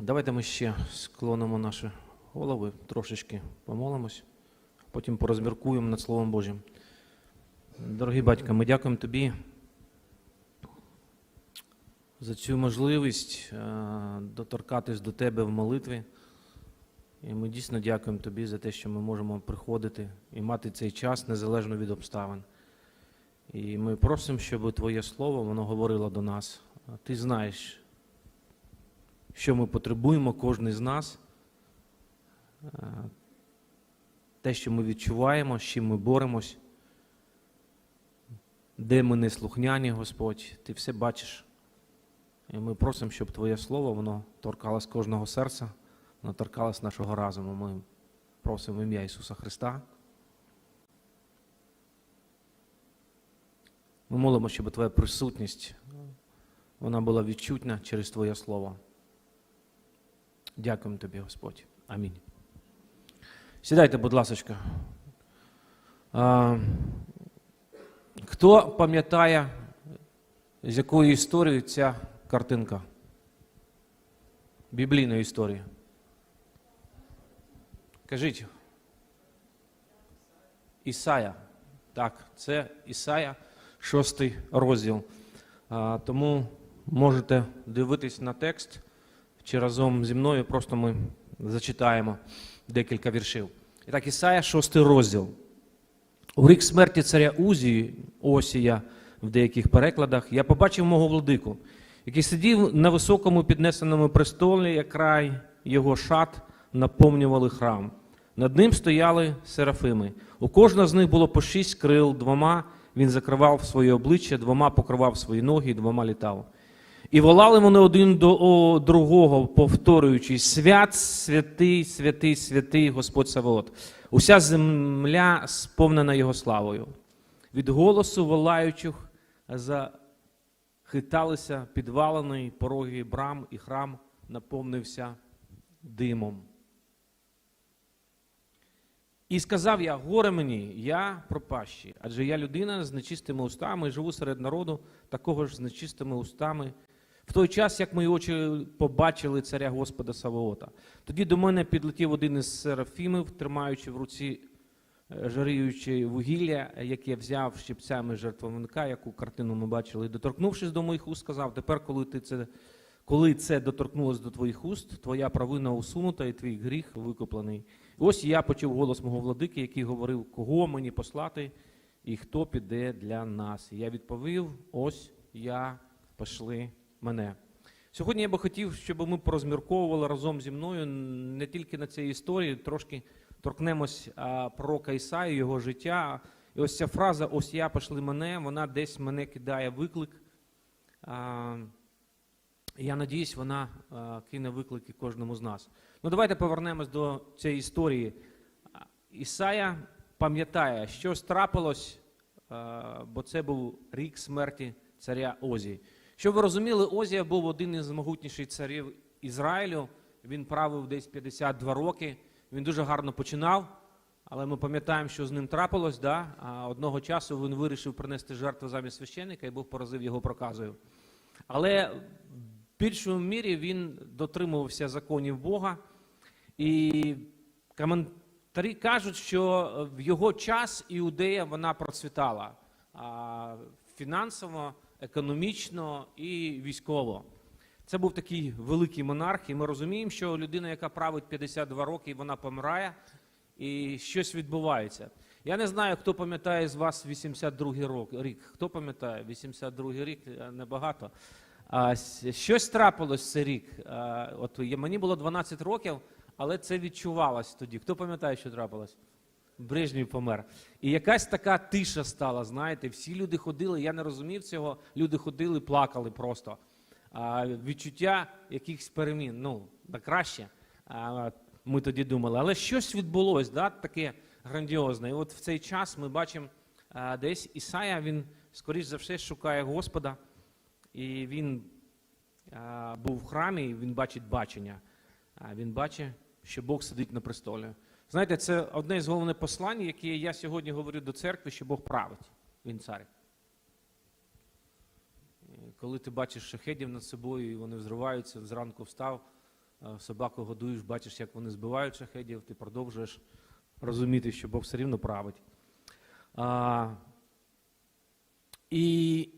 Давайте ми ще склонимо наші голови, трошечки помолимось, потім порозміркуємо над Словом Божим. Дорогий батько, ми дякуємо тобі за цю можливість е, доторкатись до тебе в молитві. І ми дійсно дякуємо тобі за те, що ми можемо приходити і мати цей час незалежно від обставин. І ми просимо, щоб Твоє Слово воно говорило до нас. Ти знаєш, що ми потребуємо, кожен з нас, Е, те, що ми відчуваємо, з чим ми боремось, де ми не слухняні, Господь, Ти все бачиш. І ми просимо, щоб Твоє Слово воно торкалось кожного серця, воно торкалось нашого разуму. Ми просимо в ім'я Ісуса Христа. Ми молимо, щоб Твоя присутність вона була відчутна через Твоє Слово. Дякуємо Тобі, Господь. Амінь. Сідайте, будь ласка. Хто пам'ятає, з якою історією ця картинка? Біблійної історії. Кажіть. Ісая. Так, це Ісая, шостий розділ. Тому можете дивитись на текст чи разом зі мною просто ми зачитаємо декілька віршів. І так, Ісая, шостий розділ. У рік смерті царя Узії, Осія в деяких перекладах, я побачив мого владику, який сидів на високому піднесеному престолі, як край його шат наповнювали храм. Над ним стояли серафими. У кожного з них було по шість крил, двома він закривав своє обличчя, двома покривав свої ноги, і двома літав. І волали вони один до другого, повторюючи: Свят, святий, святий, святий Господь Саваот. Уся земля сповнена Його славою. Від голосу волаючих захиталися підвалини, пороги брам, і храм наповнився димом. І сказав я: горе мені, я пропащий, адже я людина з нечистими устами живу серед народу, такого ж з нечистими устами. В той час, як мої очі побачили царя Господа Саваота, тоді до мене підлетів один із серафімів, тримаючи в руці е, жаріюче вугілля, яке взяв щипцями жертвовника, яку картину ми бачили, і доторкнувшись до моїх уст, сказав: тепер, коли ти це. Коли це доторкнулося до твоїх уст, твоя провина усунута і твій гріх викуплений. І ось я почув голос мого владики, який говорив, кого мені послати і хто піде для нас. І я відповів: ось я пошли мене. Сьогодні я би хотів, щоб ми порозмірковували разом зі мною не тільки на цій історії, трошки торкнемось а, пророка Ісаї, його життя. І ось ця фраза Ось я пошли мене, вона десь мене кидає виклик. А, я надіюсь, вона а, кине виклики кожному з нас. Ну, давайте повернемось до цієї історії. Ісая пам'ятає, щось трапилось, а, бо це був рік смерті царя Озії. Щоб ви розуміли, Озія був один із могутніших царів Ізраїлю. Він правив десь 52 роки. Він дуже гарно починав, але ми пам'ятаємо, що з ним трапилось. Да? А одного часу він вирішив принести жертву замість священника і Бог поразив його проказою. Але в більшому мірі він дотримувався законів Бога. І коментарі кажуть, що в його час Іудея вона процвітала фінансово, економічно і військово. Це був такий великий монарх, і ми розуміємо, що людина, яка править 52 роки, вона помирає, і щось відбувається. Я не знаю, хто пам'ятає з вас 82-й рок- рік. Хто пам'ятає? 82-й рік е, небагато. А, щось трапилось цей рік. А, от я- мені було 12 років, але це відчувалось тоді. Хто пам'ятає, що трапилось? Брежнєв помер. І якась така тиша стала, знаєте, всі люди ходили, я не розумів цього, люди ходили, плакали просто. А, відчуття якихось перемін, ну, на краще, а, ми тоді думали. Але щось відбулось, да, таке грандіозне. І от в цей час ми бачимо а, десь Ісая, він, скоріш за все, шукає Господа, і він а, був в храмі, і він бачить бачення. А, він бачить, що Бог сидить на престолі. Знаєте, це одне з головних послань, яке я сьогодні говорю до церкви, що Бог править. Він цар. Коли ти бачиш шахедів над собою, і вони взриваються, зранку встав, собаку годуєш, бачиш, як вони збивають шахедів, ти продовжуєш розуміти, що Бог все рівно править. А, і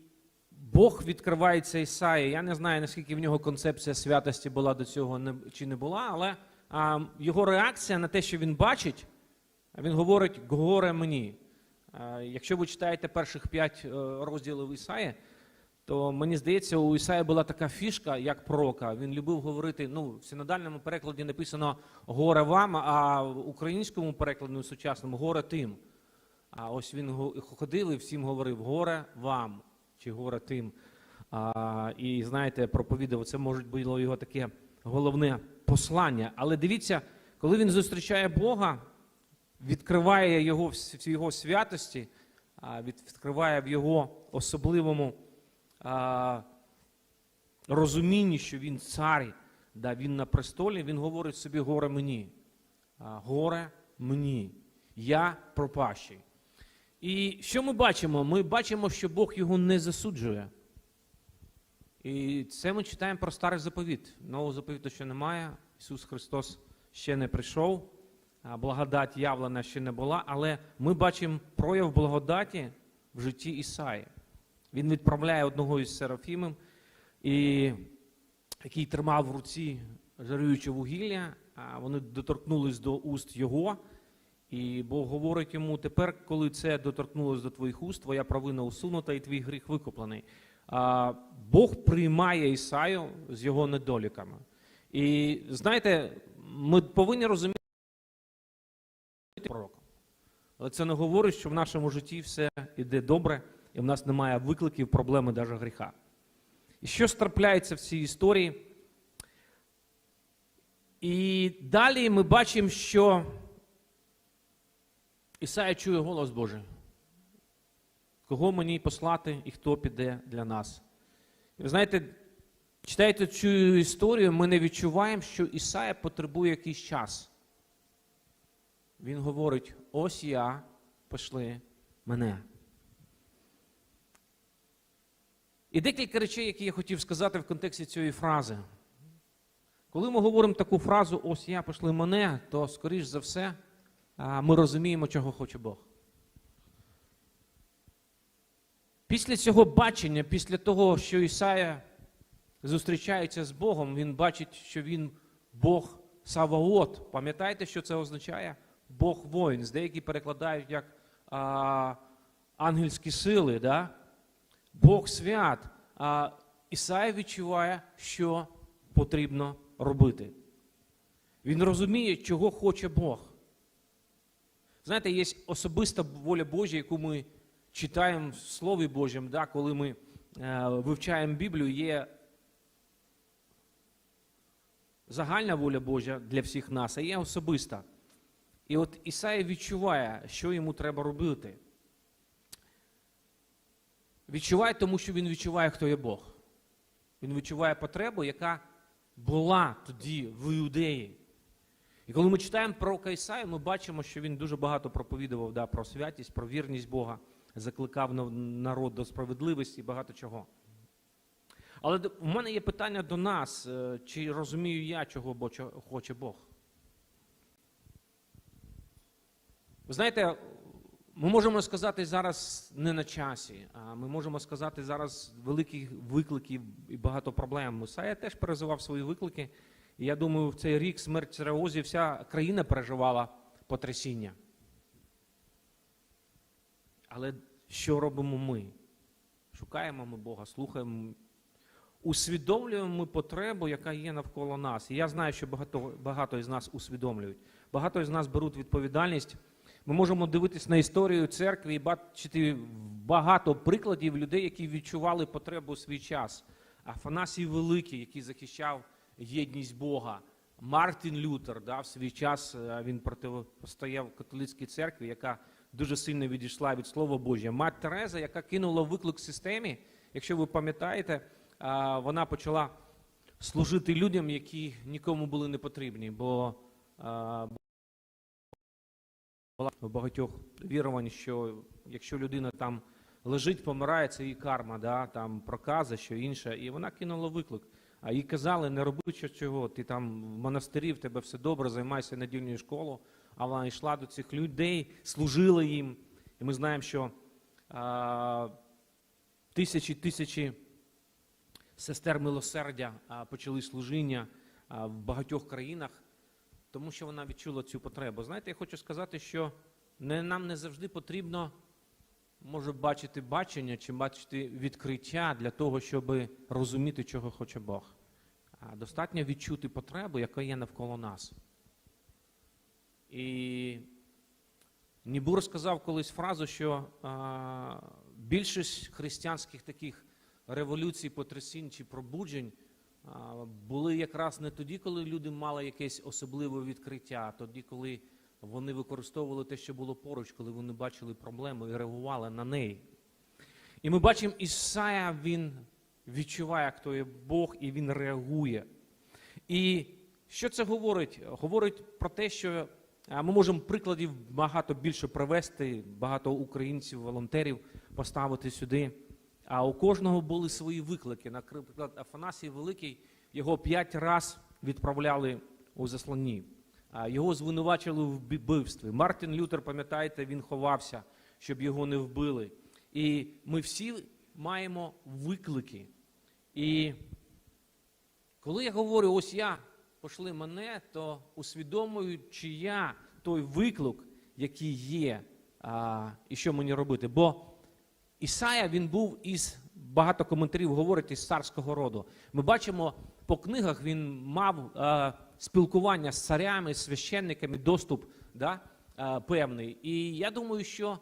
Бог відкривається Ісаї. Я не знаю, наскільки в нього концепція святості була до цього чи не була, але його реакція на те, що він бачить, він говорить горе мені. Якщо ви читаєте перших п'ять е, розділів Ісаї, то мені здається, у Ісаї була така фішка, як пророка. Він любив говорити. Ну, в синодальному перекладі написано горе вам, а в українському перекладі сучасному горе тим. А ось він ходив і всім говорив горе вам чи горе тим. А, і знаєте, проповідав, це може було його таке головне послання. Але дивіться, коли він зустрічає Бога, відкриває його в його святості, відкриває в його особливому розумінні, що він цар, да, він на престолі, він говорить собі горе мені. Горе мені. Я пропащий. І що ми бачимо? Ми бачимо, що Бог його не засуджує. І це ми читаємо про старий заповіт. Нового заповіту ще немає. Ісус Христос ще не прийшов, благодать явлена ще не була, але ми бачимо прояв благодаті в житті Ісаї. Він відправляє одного із серафімів, і, який тримав в руці жаруюче вугілля, а вони доторкнулись до уст його. І Бог говорить йому: тепер, коли це доторкнулося до твоїх уст, твоя провина усунута і твій гріх викуплений. Бог приймає Ісаю з його недоліками. І знаєте, ми повинні розуміти пророка. Але це не говорить, що в нашому житті все йде добре, і в нас немає викликів, проблеми, навіть гріха. І що трапляється в цій історії? І далі ми бачимо, що Ісая чує голос Божий. Кого мені послати і хто піде для нас? Ви знаєте, читаєте цю історію, ми не відчуваємо, що Ісая потребує якийсь час. Він говорить: ось я, пошли мене. І декілька речей, які я хотів сказати в контексті цієї фрази. Коли ми говоримо таку фразу Ось я пошли мене, то, скоріш за все, ми розуміємо, чого хоче Бог. Після цього бачення, після того, що Ісая зустрічається з Богом, він бачить, що він Бог Саваот. Пам'ятаєте, що це означає? Бог воїн. Деякі перекладають як а, ангельські сили, да? Бог свят. А Ісая відчуває, що потрібно робити. Він розуміє, чого хоче Бог. Знаєте, є особиста воля Божа, яку ми читаємо в Слові Божому, да, коли ми е, вивчаємо Біблію, є загальна воля Божа для всіх нас, а є особиста. І от Ісаїв відчуває, що йому треба робити. Відчуває, тому що він відчуває, хто є Бог. Він відчуває потребу, яка була тоді в Іудеї. І коли ми читаємо про Ісаю, ми бачимо, що він дуже багато проповідував да, про святість, про вірність Бога, закликав на- народ до справедливості і багато чого. Але в мене є питання до нас, е, чи розумію я, чого хоче Бог. Ви знаєте, ми можемо сказати зараз не на часі, а ми можемо сказати зараз великих викликів і багато проблем. Мусая теж переживав свої виклики. І я думаю, в цей рік смерть цареозі вся країна переживала потрясіння. Але що робимо ми? Шукаємо ми Бога, слухаємо, усвідомлюємо ми потребу, яка є навколо нас. І я знаю, що багато, багато із нас усвідомлюють. Багато із нас беруть відповідальність. Ми можемо дивитись на історію церкви і бачити багато прикладів людей, які відчували потребу у свій час. Афанасій Великий, який захищав єдність Бога. Мартін Лютер да, в свій час е, він протистояв католицькій церкві, яка дуже сильно відійшла від Слова Божого. Мать Тереза, яка кинула виклик системі, якщо ви пам'ятаєте, вона почала служити людям, які нікому були не потрібні, бо була у багатьох вірувань, що якщо людина там лежить, помирає, це її карма, да, там проказа, що інше. І вона кинула виклик. А їй казали, не роби чого, ти там в монастирі, в тебе все добре, займайся недільною школою. А вона йшла до цих людей, служила їм. І ми знаємо, що а, тисячі тисячі сестер милосердя а, почали служіння а, в багатьох країнах, тому що вона відчула цю потребу. Знаєте, я хочу сказати, що не, нам не завжди потрібно може бачити бачення чи бачити відкриття для того, щоб розуміти, чого хоче Бог. Достатньо відчути потребу, яка є навколо нас. І Нібур сказав колись фразу, що а, більшість християнських таких революцій, потрясінь чи пробуджень а, були якраз не тоді, коли люди мали якесь особливе відкриття, а тоді, коли вони використовували те, що було поруч, коли вони бачили проблему і реагували на неї. І ми бачимо, Ісая, він відчуває, хто є Бог, і він реагує. І що це говорить? Говорить про те, що ми можемо прикладів багато більше привести, багато українців, волонтерів поставити сюди. А у кожного були свої виклики. Наприклад, Афанасій Великий його п'ять раз відправляли у засланні. Його звинувачили в вбивстві. Мартин Лютер, пам'ятаєте, він ховався, щоб його не вбили. І ми всі маємо виклики. І коли я говорю, ось я пошли мене, то усвідомлюю, чи я той виклик, який є, а, і що мені робити. Бо Ісая він був із багато коментарів говорить із царського роду. Ми бачимо по книгах, він мав е, спілкування з царями, з священниками, доступ да, е, певний. І я думаю, що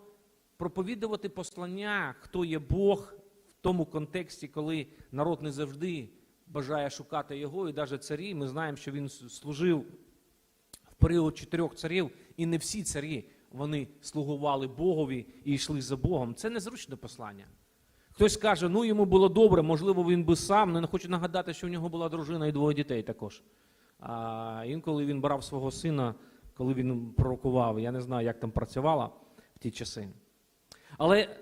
проповідувати послання, хто є Бог в тому контексті, коли народ не завжди бажає шукати його, і навіть царі, ми знаємо, що він служив в період чотирьох царів, і не всі царі вони слугували Богові і йшли за Богом. Це незручне послання. Хтось каже, ну йому було добре, можливо, він би сам. Не хочу нагадати, що в нього була дружина і двоє дітей також. А інколи він брав свого сина, коли він пророкував. Я не знаю, як там працювала в ті часи. Але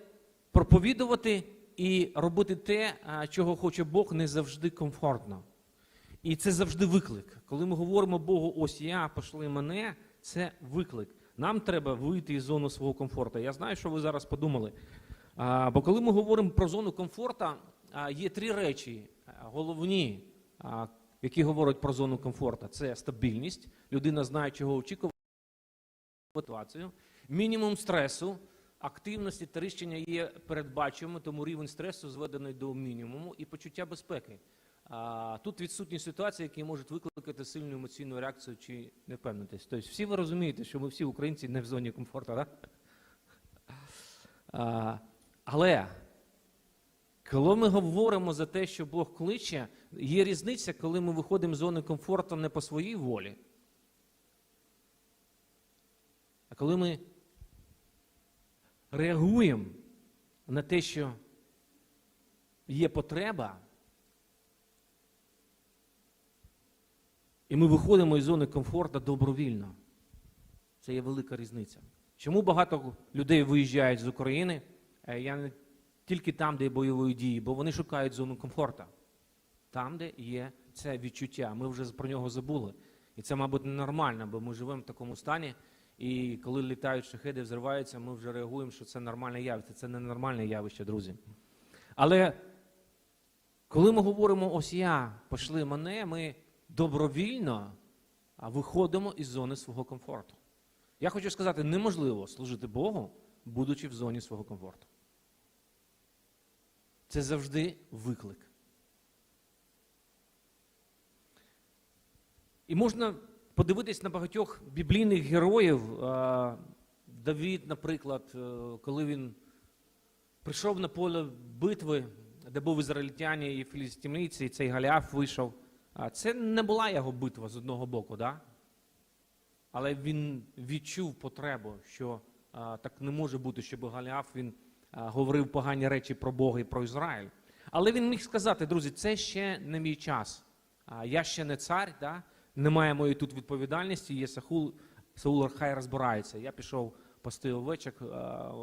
проповідувати і робити те, чого хоче Бог, не завжди комфортно. І це завжди виклик. Коли ми говоримо Богу, ось я, пошли мене, це виклик. Нам треба вийти із зони свого комфорту. Я знаю, що ви зараз подумали. А, бо коли ми говоримо про зону комфорту, а, є три речі головні, а, які говорять про зону комфорту. Це стабільність, людина знає, чого очікувати, мінімум стресу, активності та рішення є передбачуваними, тому рівень стресу зведений до мінімуму і почуття безпеки. Тут відсутні ситуації, які можуть викликати сильну емоційну реакцію чи невпевненість. Тобто всі ви розумієте, що ми всі українці не в зоні комфорту, так? А, але коли ми говоримо за те, що Бог кличе, є різниця, коли ми виходимо з зони комфорту не по своїй волі, а коли ми реагуємо на те, що є потреба, і ми виходимо із зони комфорту добровільно. Це є велика різниця. Чому багато людей виїжджають з України? Е, Я не тільки там, де є бойові дії, бо вони шукають зону комфорту. Там, де є це відчуття. Ми вже про нього забули. І це, мабуть, ненормально, бо ми живемо в такому стані. І коли літають шахеди, взриваються, ми вже реагуємо, що це нормальне явище. Це не нормальне явище, друзі. Але коли ми говоримо ось я, пошли мене, ми добровільно виходимо із зони свого комфорту. Я хочу сказати, неможливо служити Богу, будучи в зоні свого комфорту. Це завжди виклик. І можна подивитись на багатьох біблійних героїв. Давід, наприклад, е, коли він прийшов на поле битви, де був ізраїльтяні і філістимлійці, і цей Галіаф вийшов. Це не була його битва з одного боку, да? але він відчув потребу, що так не може бути, щоб Галіаф він говорив погані речі про Бога і про Ізраїль. Але він міг сказати, друзі, це ще не мій час. Я ще не цар, да? Немає моєї тут відповідальності, є Саул, Саул хай розбирається. Я пішов пасти овечок,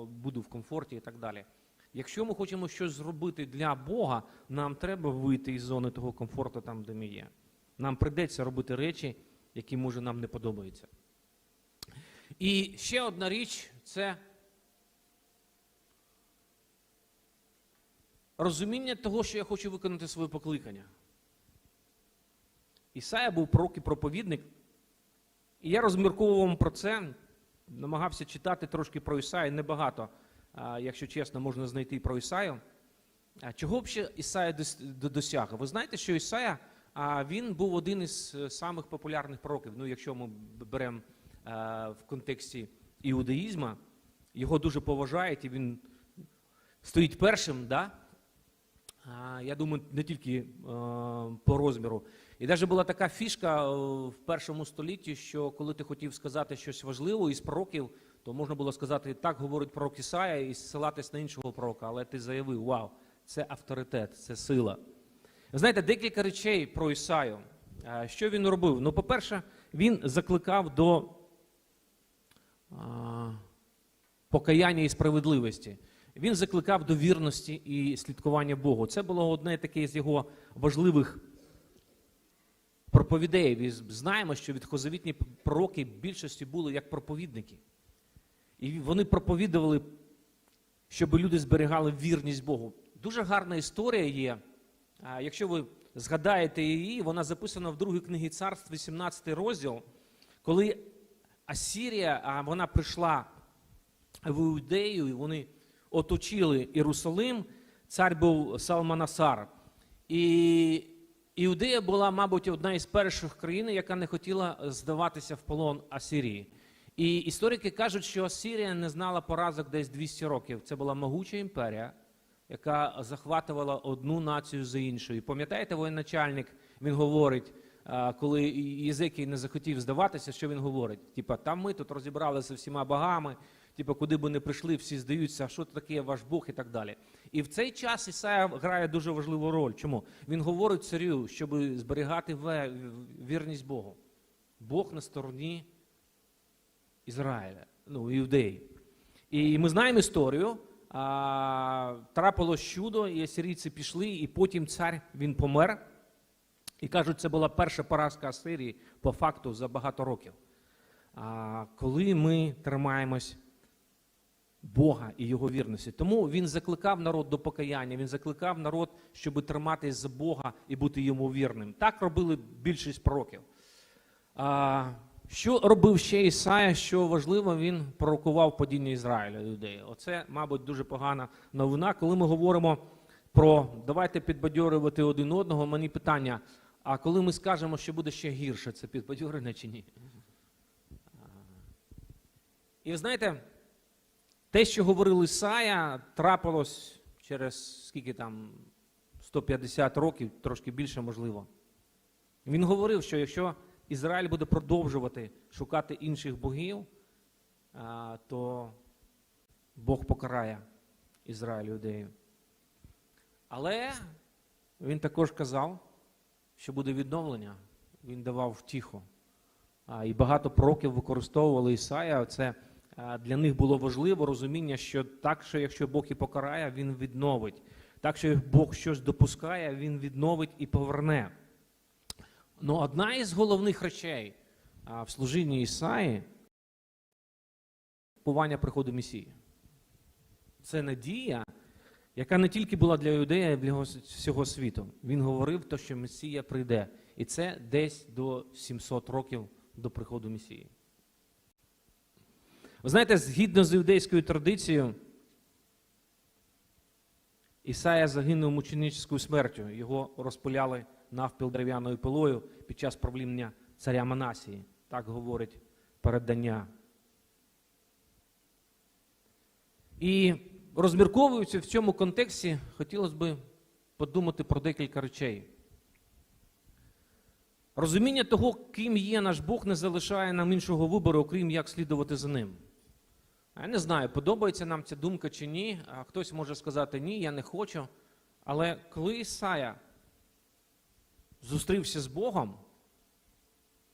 буду в комфорті і так далі. Якщо ми хочемо щось зробити для Бога, нам треба вийти із зони того комфорту, там, де ми є. Нам прийдеться робити речі, які може нам не подобаються. І ще одна річ це розуміння того, що я хочу виконати своє покликання. Ісая був пророк і проповідник, і я розмірковував про це, намагався читати трошки про Ісаю, небагато, якщо чесно, можна знайти про Ісаю. Чого б ще Ісая дос- досяг? Ви знаєте, що Ісая він був один із е, самих популярних пророків. Ну, якщо ми беремо в контексті іудаїзму, його дуже поважають, і він стоїть першим, да? Я думаю, не тільки е, по розміру. І навіть була така фішка е, в першому столітті, що коли ти хотів сказати щось важливе із пророків, то можна було сказати, так говорить пророк Ісая і ссилатись на іншого пророка, але ти заявив, вау, це авторитет, це сила. Знаєте, декілька речей про Ісаю. Е, Що він робив? Ну, по-перше, він закликав до покаяння і справедливості. Він закликав до вірності і слідкування Богу. Це було одне таке з його важливих проповідей. Знаємо, що відхозавітні пророки більшості були як проповідники. І вони проповідували, щоб люди зберігали вірність Богу. Дуже гарна історія є. Якщо ви згадаєте її, вона записана в другій книгі царств, 18 розділ, коли Асірія, вона прийшла в Іудею, і вони оточили Єрусалим, цар був Салманасар. І Іудея була, мабуть, одна із перших країн, яка не хотіла здаватися в полон Асирії. І історики кажуть, що Асирія не знала поразок десь 200 років. Це була могуча імперія, яка захватувала одну націю за іншою. Пам'ятаєте, воєначальник, він говорить, коли Єзекій не захотів здаватися, що він говорить? Типа, там ми тут розібралися всіма богами, типа, куди би не прийшли, всі здаються, а що таке ваш Бог і так далі. І в цей час Ісая грає дуже важливу роль. Чому? Він говорить царю, щоб зберігати вірність Богу. Бог на стороні Ізраїля, ну, іудеї. І ми знаємо історію. А, трапилось чудо, і асирійці пішли, і потім цар він помер. І кажуть, це була перша поразка Асирії по факту за багато років. А, коли ми тримаємось Бога і Його вірності. Тому він закликав народ до покаяння, він закликав народ, щоб триматись за Бога і бути йому вірним. Так робили більшість пророків. А, що робив ще Ісая, що важливо, він пророкував падіння Ізраїля людей. Оце, мабуть, дуже погана новина. Коли ми говоримо про давайте підбадьорювати один одного, мені питання: а коли ми скажемо, що буде ще гірше, це підбадьорення чи ні? І ви знаєте, те, що говорив Ісая, трапилось через скільки там 150 років, трошки більше можливо. Він говорив, що якщо Ізраїль буде продовжувати шукати інших богів, то Бог покарає Ізраїль юдеїв. Але він також казав, що буде відновлення. Він давав втіху. І багато пророків використовували Ісая. Це для них було важливо розуміння, що так, що якщо Бог і покарає, він відновить. Так, що Бог щось допускає, він відновить і поверне. Ну, одна із головних речей в служінні Ісаї приходу Месії. Це надія, яка не тільки була для юдея, а й для всього- світу. Він говорив, то, що Месія прийде. І це десь до 700 років до приходу Месії. Ви знаєте, згідно з іудейською традицією, Ісая загинув мученическою смертю. Його розпиляли навпіл дерев'яною пилою під час правління царя Манасії. Так говорить передання. І розмірковуючи в цьому контексті, хотілося б подумати про декілька речей. Розуміння того, ким є наш Бог, не залишає нам іншого вибору, окрім як слідувати за ним. Я не знаю, подобається нам ця думка чи ні. А хтось може сказати ні, я не хочу. Але коли Ісая зустрівся з Богом,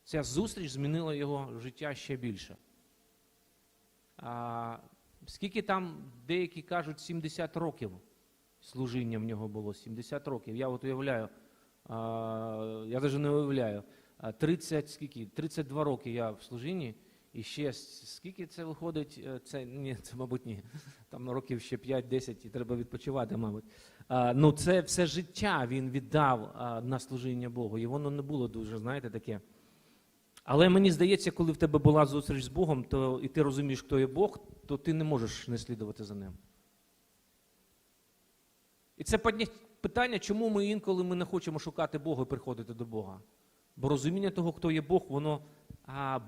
ця зустріч змінила його життя ще більше. Скільки там деякі кажуть 70 років служіння в нього було, 70 років. Я от уявляю, я навіть не уявляю, 30, скільки, 32 роки я в служінні, і ще скільки це виходить? Е, Це, ні, це, мабуть, ні. Там років ще 5-10 і треба відпочивати, мабуть. Ну, це все життя він віддав на служіння Богу, і воно не було дуже, знаєте, таке. Але мені здається, коли в тебе була зустріч з Богом, то і ти розумієш, хто є Бог, то ти не можеш не слідувати за ним. І це питання, чому ми інколи ми не хочемо шукати Бога і приходити до Бога. Бо розуміння того, хто є Бог, воно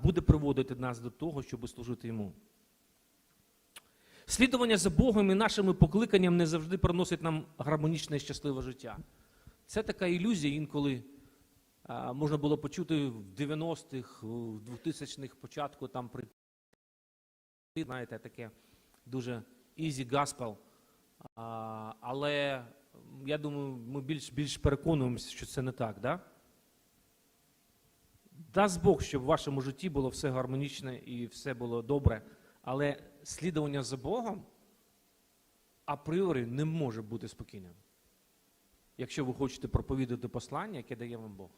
буде приводити нас до того, щоб служити йому. Слідування за Богом і нашими покликанням не завжди приносить нам гармонічне і щасливе життя. Це така ілюзія інколи можна було почути в 90-х, в 2000-х початку там при знаєте, таке дуже easy gospel. А, але я думаю, ми більш, більш переконуємося, що це не так, да? Дасть Бог, щоб в вашому житті було все гармонічне і все було добре. Але слідування за Богом апріорі не може бути спокійним. Якщо ви хочете проповідати послання, яке дає вам Бог.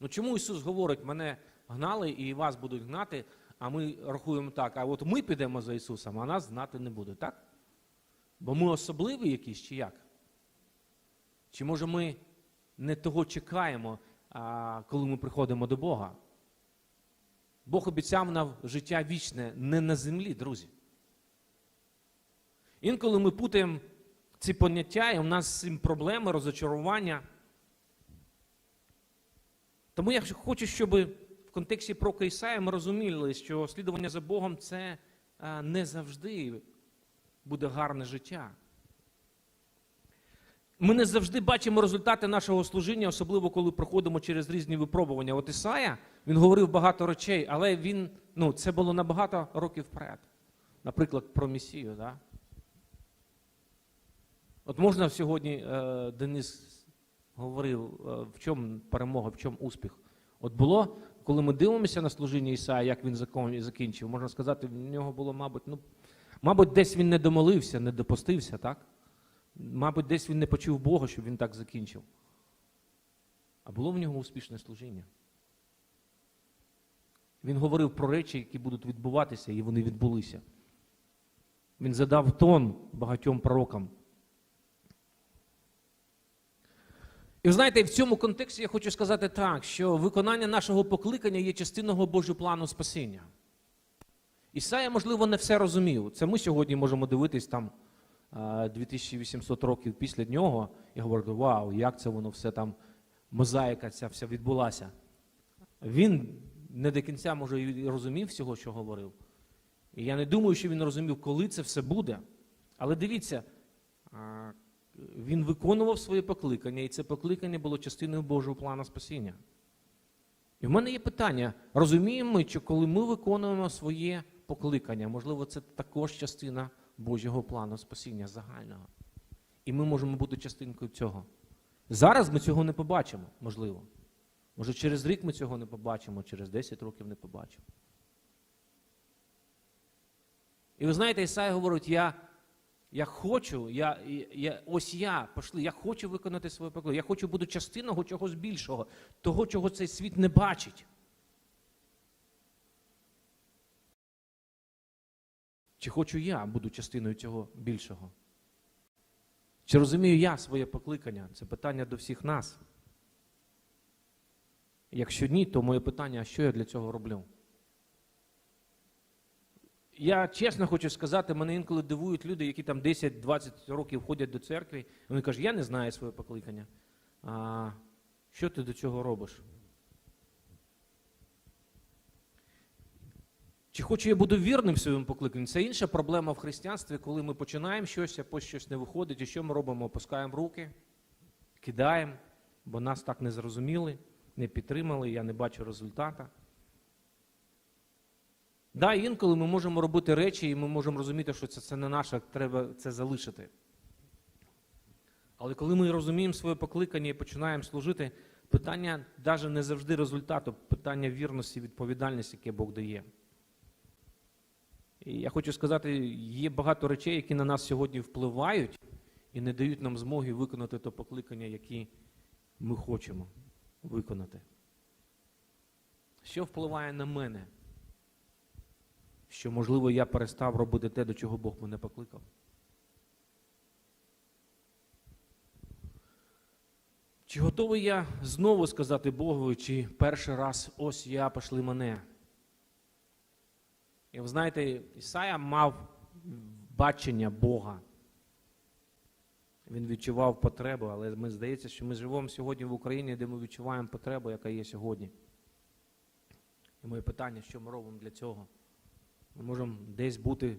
Ну чому Ісус говорить, мене гнали і вас будуть гнати, а ми рахуємо так, а от ми підемо за Ісусом, а нас знати не буде, так? Бо ми особливі якісь чи як? Чи може ми не того чекаємо, коли ми приходимо до Бога? Бог обіцяв нам життя вічне не на землі, друзі. Інколи ми путаємо ці поняття, і у нас з цим проблеми, розочарування. Тому я хочу, щоб в контексті пророка Ісая ми розуміли, що слідування за Богом це не завжди буде гарне життя. Ми не завжди бачимо результати нашого служіння, особливо коли проходимо через різні випробування. От Ісая, він говорив багато речей, але він, ну, це було на багато років вперед. Наприклад, про Месію. Да? От можна сьогодні, е, Денис говорив, е, в чому перемога, в чому успіх. От було, коли ми дивимося на служіння Ісая, як він закінчив, можна сказати, в нього було, мабуть, ну, мабуть, десь він не домолився, не допустився, так? Мабуть, десь він не почув Бога, щоб він так закінчив. А було в нього успішне служіння. Він говорив про речі, які будуть відбуватися, і вони відбулися. Він задав тон багатьом пророкам. І знаєте, в цьому контексті я хочу сказати так, що виконання нашого покликання є частиною Божого плану спасіння. Ісая, можливо, не все розумів. Це ми сьогодні можемо дивитись там 2800 років після нього і говорити, вау, як це воно все там, мозаїка ця вся відбулася. Він не до кінця, може, і розумів всього, що говорив. І я не думаю, що він розумів, коли це все буде. Але дивіться, а, він виконував своє покликання, і це покликання було частиною Божого плану спасіння. І в мене є питання: розуміємо ми, що коли ми виконуємо своє покликання, можливо, це також частина Божого плану спасіння загального. І ми можемо бути частинкою цього. Зараз ми цього не побачимо, можливо. Може, через рік ми цього не побачимо, через 10 років не побачимо. І ви знаєте, Ісай говорить, я, я хочу, я, я, ось я, пошли, я хочу виконати своє покликання, я хочу бути частиною чогось більшого, того, чого цей світ не бачить. Чи хочу я буду частиною цього більшого? Чи розумію я своє покликання? Це питання до всіх нас. Якщо ні, то моє питання, а що я для цього роблю? Я чесно хочу сказати, мене інколи дивують люди, які там 10-20 років ходять до церкви, вони кажуть, я не знаю своє покликання. А що ти до цього робиш? Чи хочу я буду вірним своєму покликанні? Це інша проблема в християнстві, коли ми починаємо щось, а потім щось не виходить. І що ми робимо? Опускаємо руки, кидаємо, бо нас так не зрозуміли, не підтримали, я не бачу результата. Да, інколи ми можемо робити речі, і ми можемо розуміти, що це, це не наше, треба це залишити. Але коли ми розуміємо своє покликання і починаємо служити, питання навіть не завжди результату, питання вірності, відповідальності, яке Бог дає. І я хочу сказати, є багато речей, які на нас сьогодні впливають і не дають нам змоги виконати то покликання, яке ми хочемо виконати. Що впливає на мене? Що, можливо, я перестав робити те, до чого Бог мене покликав. Чи готовий я знову сказати Богові, чи перший раз ось я пошли мене? І ви знаєте, Ісая мав бачення Бога. Він відчував потребу, але ми здається, що ми живемо сьогодні в Україні, де ми відчуваємо потребу, яка є сьогодні. І моє питання, що ми робимо для цього? Ми можемо десь бути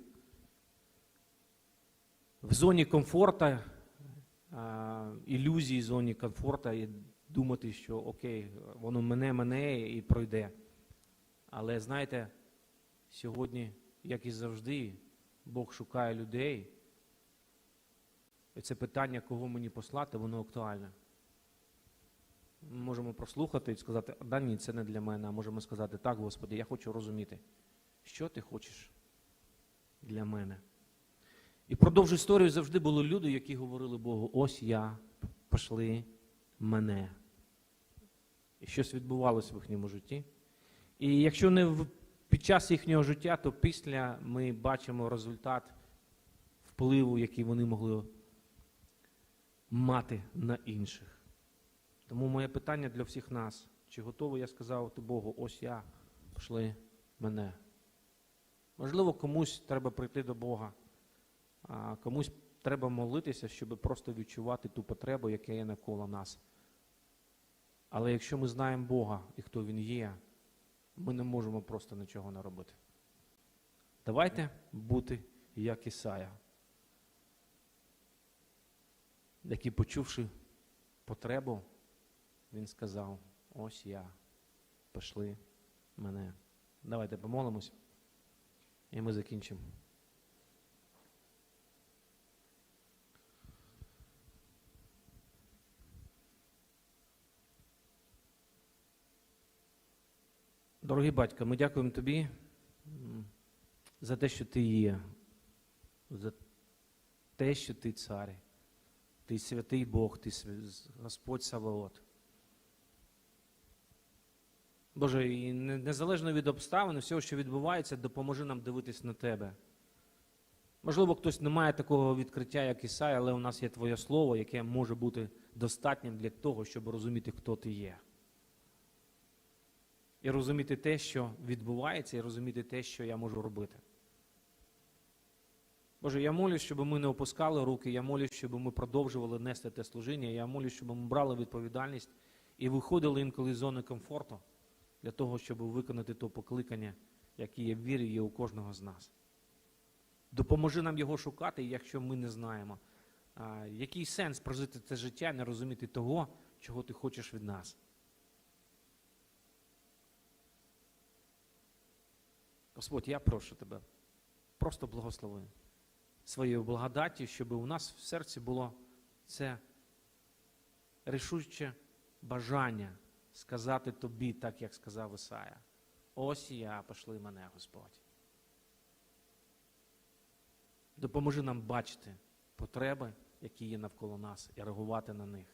в зоні комфорту, ілюзії зоні комфорту і думати, що окей, воно мене, мене і пройде. Але знаєте, сьогодні, як і завжди, Бог шукає людей. І це питання, кого мені послати, воно актуальне. Ми можемо прослухати і сказати, да ні, це не для мене. А можемо сказати, так, Господи, я хочу розуміти, що ти хочеш для мене. І впродовж історії завжди були люди, які говорили Богу, ось я, пошли мене. І щось відбувалося в їхньому житті. І якщо не під час їхнього життя, то після ми бачимо результат впливу, який вони могли мати на інших. Тому моє питання для всіх нас: чи готовий я сказати Богу, ось я, пошли мене. Можливо, комусь треба прийти до Бога, а комусь треба молитися, щоб просто відчувати ту потребу, яка є навколо нас. Але якщо ми знаємо Бога і хто Він є, ми не можемо просто нічого не робити. Давайте бути як Ісая, який, почувши потребу, він сказав: ось я, пішли мене. Давайте помолимось, і ми закінчимо. Дорогий батько, ми дякуємо тобі за те, що ти є, за те, що ти цар, ти святий Бог, ти Господь Саваот. Боже, і незалежно від обставин, всього, що відбувається, допоможи нам дивитись на Тебе. Можливо, хтось не має такого відкриття, як Ісай, але у нас є Твоє Слово, яке може бути достатнім для того, щоб розуміти, хто ти є. І розуміти те, що відбувається, і розуміти те, що я можу робити. Боже, я молюсь, щоб ми не опускали руки, я молюсь, щоб ми продовжували нести те служіння, я молюсь, щоб ми брали відповідальність і виходили інколи з зони комфорту для того, щоб виконати то покликання, яке я вірю, є у кожного з нас. Допоможи нам його шукати, якщо ми не знаємо. А, який сенс прожити це життя, не розуміти того, чого ти хочеш від нас. Господь, я прошу тебе, просто благослови своєю благодаті, щоб у нас в серці було це рішуче бажання сказати тобі, так як сказав Ісая. Ось я, пошли мене, Господь. Допоможи нам бачити потреби, які є навколо нас, і реагувати на них.